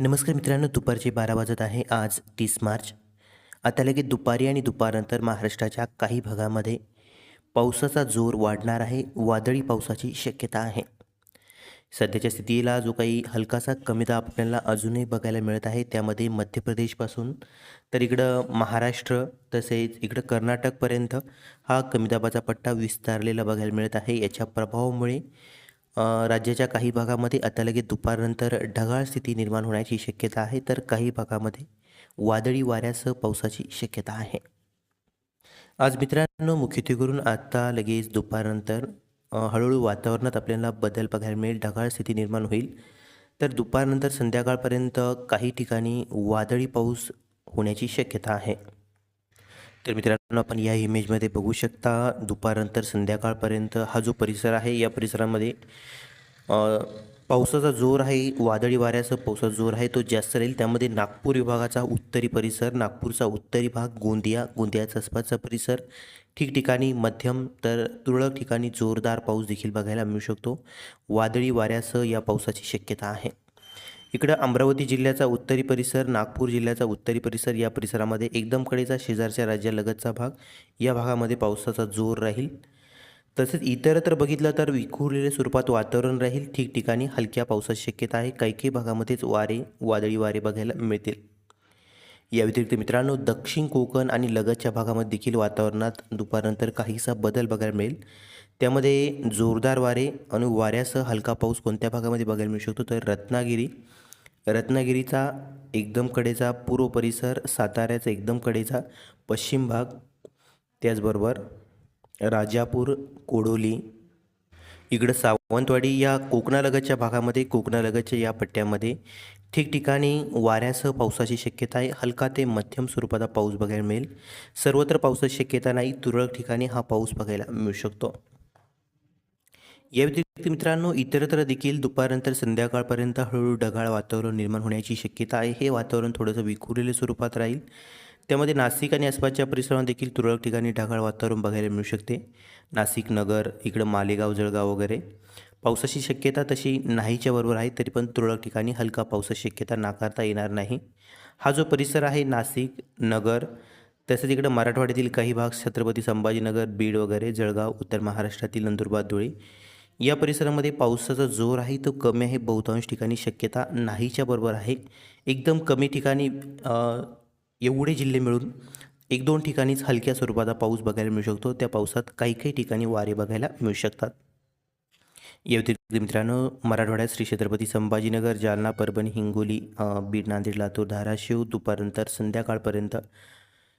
नमस्कार मित्रांनो दुपारचे बारा वाजत आहे. आज तीस मार्च. आता लगेच दुपारी आणि दुपारनंतर महाराष्ट्राच्या काही भागामध्ये पावसाचा जोर वाढणार आहे. वादळी पावसाची शक्यता आहे. सध्याच्या स्थितीला जो काही हलकासा कमी दाब आपल्याला अजूनही बघायला मिळत आहे त्यामध्ये मध्य प्रदेशपासून तर इकडं महाराष्ट्र तसेच इकडं कर्नाटकपर्यंत हा कमी दाबाचा पट्टा विस्तारलेला बघायला मिळत आहे. याच्या प्रभावामुळे राज्याच्या काही भागामध्ये आता लगेच दुपारनंतर ढगाळ स्थिती निर्माण होण्याची शक्यता आहे तर काही भागामध्ये वादळी वाऱ्यासह पावसाची शक्यता आहे. आज मित्रांनो मुख्यत्वे करून आता लगेच दुपारनंतर हळूहळू वातावरणात आपल्याला बदल बघायला मिळेल ढगाळ स्थिती निर्माण होईल. तर दुपारनंतर संध्याकाळपर्यंत काही ठिकाणी वादळी पाऊस होण्याची शक्यता आहे. तर मित्रांनो आपण या इमेजमध्ये बघू शकता दुपारनंतर संध्याकाळपर्यंत हा जो परिसर आहे या परिसरामध्ये पावसाचा जोर आहे वादळी वाऱ्यासह पावसाचा जोर आहे तो जास्त राहील. त्यामध्ये नागपूर विभागाचा उत्तरी परिसर नागपूरचा उत्तरी भाग गोंदिया गोंदियाचा आसपासचा परिसर ठिकठिकाणी मध्यम तर तुरळक ठिकाणी जोरदार पाऊस देखील बघायला मिळू शकतो. वादळी वाऱ्यासह या पावसाची शक्यता आहे. इकडं अमरावती जिल्ह्याचा उत्तरी परिसर नागपूर जिल्ह्याचा उत्तरी परिसर या परिसरामध्ये एकदम कडेचा शेजारच्या राज्यालगतचा भाग. या भागामध्ये पावसाचा जोर राहील. तसेच इतरत्र बघितलं तर विखुरलेल्या स्वरूपात वातावरण राहील. ठिकठिकाणी हलक्या पावसाची शक्यता आहे. काही काही भागामध्येच वारे वादळी वारे बघायला मिळतील. या व्यतिरिक्त मित्रांनो दक्षिण कोकण आणि लगतच्या भागामध्ये देखील वातावरणात दुपारनंतर काहीसा बदल बघायला मिळेल. त्यामध्ये जोरदार वारे आणि वाऱ्यासह हलका पाऊस कोणत्या भागामध्ये बघायला मिळू शकतो? तर रत्नागिरी. रत्नागिरीचा एकदम कडेचा पूर्व परिसर साताऱ्याचा एकदम कडेचा पश्चिम भाग त्याचबरोबर राजापूर कोडोली इकडं सावंतवाडी या कोकणालगतच्या भागामध्ये कोकणालगतच्या या पट्ट्यामध्ये ठिकठिकाणी वाऱ्यासह पावसाची शक्यता आहे. हलका ते मध्यम स्वरूपाचा पाऊस बघायला मिळेल. सर्वत्र पावसाची शक्यता नाही. तुरळक ठिकाणी हा पाऊस बघायला मिळू शकतो. या व्यतिरिक्त मित्रांनो इतरत्र देखील दुपारनंतर संध्याकाळपर्यंत हळूहळू ढगाळ वातावरण निर्माण होण्याची शक्यता आहे. हे वातावरण थोडंसं विखुरलेल्या स्वरूपात राहील. त्यामध्ये नाशिक आणि आसपासच्या परिसरामध्ये देखील तुरळक ठिकाणी ढगाळ वातावरण बघायला मिळू शकते. नाशिक नगर इकडं मालेगाव जळगाव वगैरे. पावसाची शक्यता तशी नाहीच्या बरोबर आहे तरी पण तुरळक ठिकाणी हलका पावसाची शक्यता नाकारता येणार नाही. हा जो परिसर आहे नाशिक नगर तसेच इकडं मराठवाड्यातील काही भाग छत्रपती संभाजीनगर बीड वगैरे जळगाव उत्तर महाराष्ट्रातील नंदुरबार धुळे या परिसरामध्ये पावसाचा जोर आहे तो कमी आहे बहुतांश ठिकाणी शक्यता नाहीच्या बरोबर आहे. एकदम कमी ठिकाणी एवढे जिल्हे मिळून एक दोन ठिकाणीच हलक्या स्वरूपाचा पाऊस बघायला मिळू शकतो. त्या पावसात काही काही ठिकाणी वारे बघायला मिळू शकतात. या व्यतिरिक्त मित्रांनो मराठवाड्यात श्री छत्रपती संभाजीनगर जालना परभणी हिंगोली बीड नांदेड लातूर धाराशिव दुपारनंतर संध्याकाळपर्यंत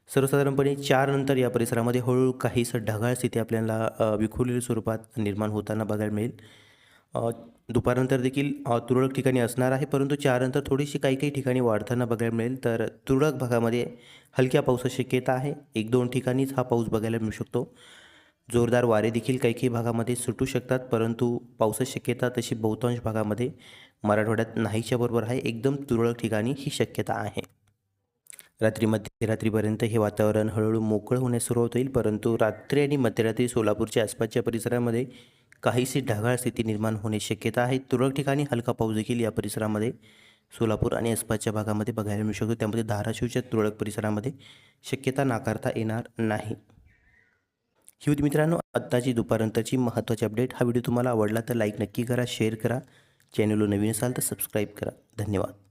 सर्वसाधारणपणे चार नंतर या परिसरामध्ये हळूहळू काहीसं ढगाळ स्थिती आपल्याला विखुरलेल्या स्वरूपात निर्माण होताना बघायला मिळेल. दुपारनंतर देखील तुरळक ठिकाणी असणार आहे परंतु चारनंतर थोडीशी काही काही ठिकाणी वाढताना बघायला मिळेल. तर तुरळक भागामध्ये हलक्या पावसाची शक्यता आहे. एक दोन ठिकाणीच हा पाऊस बघायला मिळू शकतो. जोरदार वारे देखील काही काही भागामध्ये सुटू शकतात परंतु पावसाची शक्यता तशी बहुतांश भागामध्ये मराठवाड्यात नाहीच्या बरोबर आहे. एकदम तुरळक ठिकाणी ही शक्यता आहे. रात्री मध्यरात्रीपर्यंत हे वातावरण हळूहळू मोकळं होण्यास सुरुवात होईल परंतु रात्री आणि मध्यरात्री सोलापूरच्या आसपासच्या परिसरामध्ये काहीशी ढगाळ स्थिती निर्माण होण्याची शक्यता आहे. तुरळक ठिकाणी हलका पाऊस देखील या परिसरामध्ये सोलापूर आणि आसपासच्या भागामध्ये बघायला मिळू शकतो. त्यामध्ये धाराशिवच्या तुरळक परिसरामध्ये शक्यता नाकारता येणार नाही. ही होती मित्रांनो आत्ताची दुपारनंतरची महत्त्वाची अपडेट. हा व्हिडिओ तुम्हाला आवडला तर लाईक नक्की करा शेअर करा. चॅनलवर नवीन असाल तर सबस्क्राईब करा. धन्यवाद.